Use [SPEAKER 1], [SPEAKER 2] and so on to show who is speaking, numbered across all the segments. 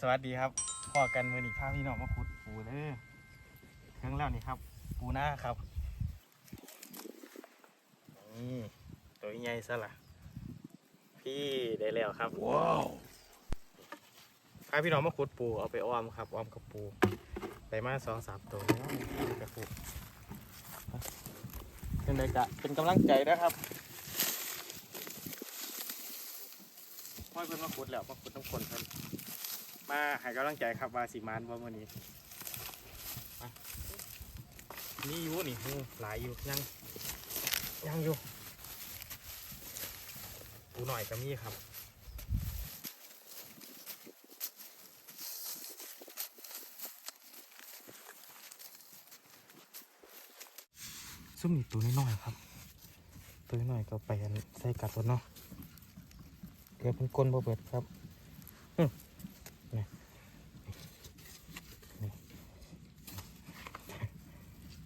[SPEAKER 1] สวัสดีครับพ่อกันมือนีพาพี่น้องมาขุดปูเลยเครื่องแล้วนี่ครับ ปูหน้าครับนี่ตัวใหญ่ซะละพี่ได้แล้วครับว้าวพาพี่น้องมาขุดปูเอาไปอ้อมครับอ้อมกับปูได้มาสองสามตัวแล้วกระปุกเป็นไงกะเป็นกำลังใจนะครับพ่อเพิ่นมาขุดแล้วมาขุดต้องคนเพิ่น มาให้กำลังใจครับว่าสิมานบ่มื้อนี้นี่อยู่นี่หลายอยู่ยังยังอยู่ปูหน่อยก็มีครับซุ่มนี่ตัวน้อยๆครับ ตัวน้อยก็ไปใส่กัดตัวเนาะเดี๋ยวเป็นก้นบ่เบิดครับ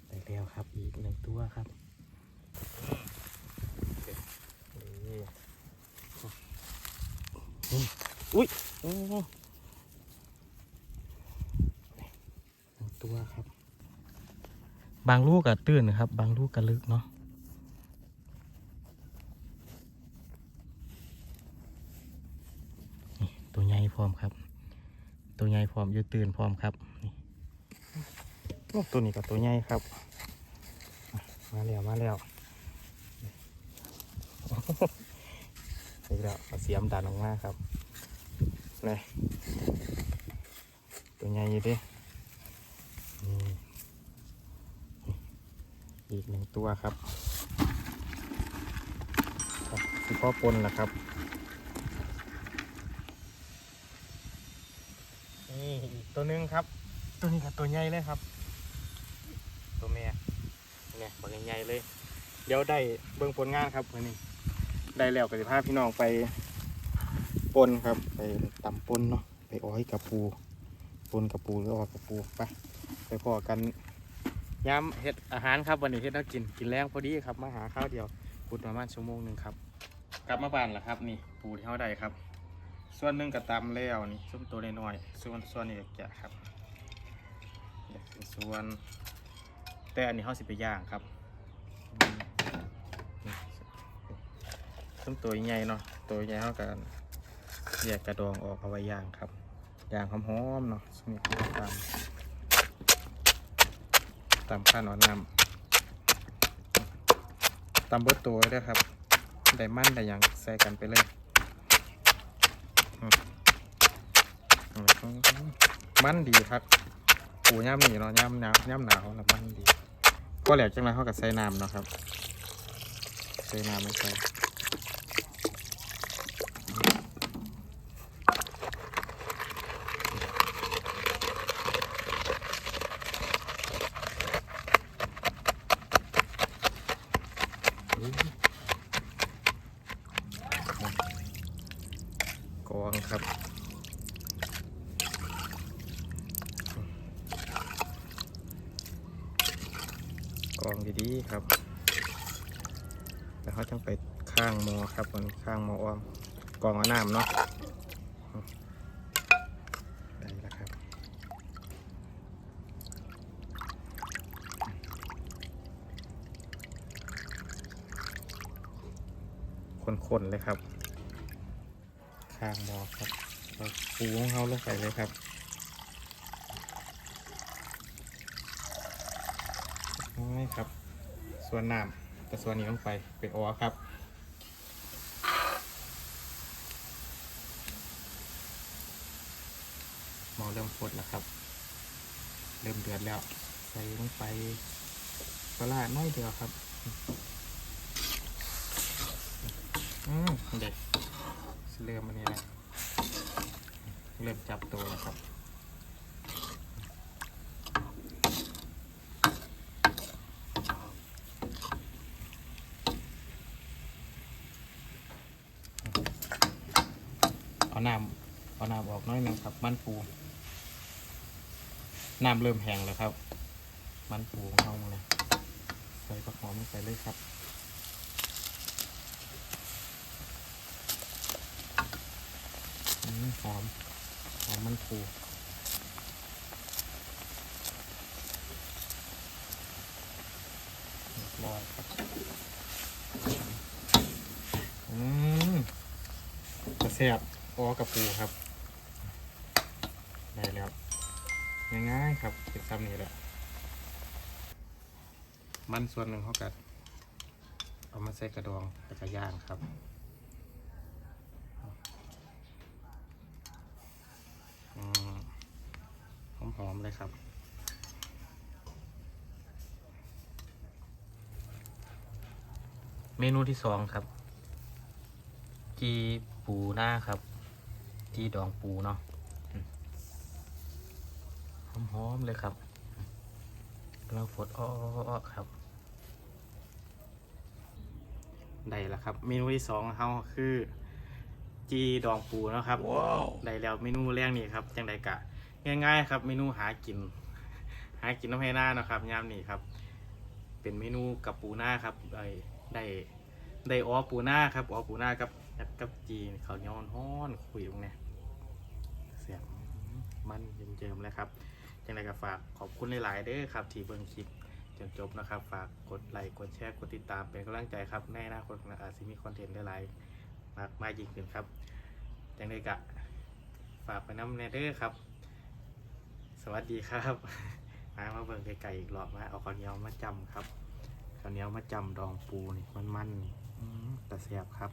[SPEAKER 1] ได้ แล้วครับ อีกหนึ่งตัวครับอุ้ยหนึ่งตัวครับ บางลูกก็ตื่นนะครับ บางลูกก็ลึกเนาะนี่ตัวใหญ่พร้อมครับ ตัวใหญ่พร้อมอยู่ตื่นพร้อมครับนี่ตัวนี้กับตัวใหญ่ครับ มาแล้วมาแล้วนี่แล้วเอาเสียมดันออกมาครับนี่ตัวใหญ่ยู่ดิอีกหนึ่งตัวครับครับที่พ่อปนล่ะครับ นี่อีกตัวหนึงครับ ตัวนี้กับตัวใหญ่เลยครับ เนี่ยบาใหญ่ๆเลย เดี๋ยวได้เบิ่งผลงานครับวันนี้ ได้แล้วก็จะพาพี่น้องไปปนครับ ไปตำปนเนาะไปอ้อยกับปูปนกับปูหรืออ้อยกับปูไปไปพอกันย้ำเฮ็ดอาหารครับวันนี้เฮ็ดแล้วกินกินแรงพอดีครับมาหาข้าวเดียวพูดประมาณชั่วโมงหนึ่งครับ กลับมาบ้านแล้วครับนี่ปูที่เขาได้ครับ ส่วนหนึ่งกับตำแล้วนี่ส้มตัวน้อยๆส่วนส่วนนี้ก็แกะครับเดี๋ยวเป็นส่วน แต่อันนี้เขาสิไปย่างครับอืมนี่ส้มตัวใหญ่เนาะตัวใหญ่เขากันแยกกระดองออกเอาไว้ย่างครับย่างหอมๆเนาะสมิตามตามข้าวนอนน้ำตามเบิดตัวด้วยครับได้มั่นได้ยังใส่กันไปเลยมันดีครับ ปูย่ำหนีเนาะย่ำหนาวย่ำหนาวแล้วมันดีก็แหลกจังเลยเขากับใส่น้ำเนาะครับใส่น้ำไม่ใส่กองครับ องดีๆครับ แล้วเขาจังไปข้างมอครับมันข้างมออ้อมกองเอาน้ำเนาะได้แล้วครับคนๆเลยครับ ข้างมอครับปูของเขาลงไปเลยครับ นี่ ครับ ส่วนน้ำแต่ส่วนนี้ลงไปเป็นออครับมอเริ่มฟดแล้วครับ เริ่มเดือดแล้ว ใส่ลงไปปลาร้าน้อยเดียวครับอืมเด็ดเริ่มอันนี้แล้วเริ่มจับตัวแล้วครับ น้ำเอาน้ำออกน้อยหนึงครับ มันปูน้ำเริ่มแห้งแล้วครับ มันปูของเราเลยใส่ผักหอมลงไปเลยครับหอมหอมมันปูเรียบร้อยครับอืมกระแซบ อ้อกระปูครับได้แล้วง่ายๆครับเป็นซ้ำนี้แหละมันส่วนหนึ่งเขากัดเอามาใส่กระดองแล้วก็ย่างครับอหอมๆเลยครับเมนูที่สองครับจีปูหน้าครับ จีดองปูเนาะอืมหอมๆเลยครับกำลังฝดอ้อๆครับ ได้แล้วครับ เมนูที่สองของเขาคือจีดองปูเนาะครับได้แล้วเมนูแรกนี่ครับจังไดกะ ง่ายๆ ครับ เมนูหากิน หากินน้ำให้หน้าเนาะครับยามนี้ครับ เป็นเมนูกับปูหน้าครับได้ได้ได้อ้อปูหน้าครับอ้อปูหน้ากับ กับจีนเขาวเหนียวฮ้อนคุยตรงเนี้ยเสียงมันเจิมๆเลยครับจังไดก็ฝากขอบคุณหลายๆเด้อครับ ที่เบิ่งคลิปจนจบนะครับ ฝากกดไลค์กดแชร์กดติดตามเป็นกำลังใจครับในอนาคตอาจจะมีคอนเทนต์หลายๆมากมายยิ่งขึ้นครับจังไดกะฝากไปน้ำแนเดอครับ สวัสดีครับมามาเบิ่งไก่อีกรอบมาเอาข้าวเหนียวมาจำครับข้าวเหนียวมาจำดองปูนี่มันๆแต่เสียบครับ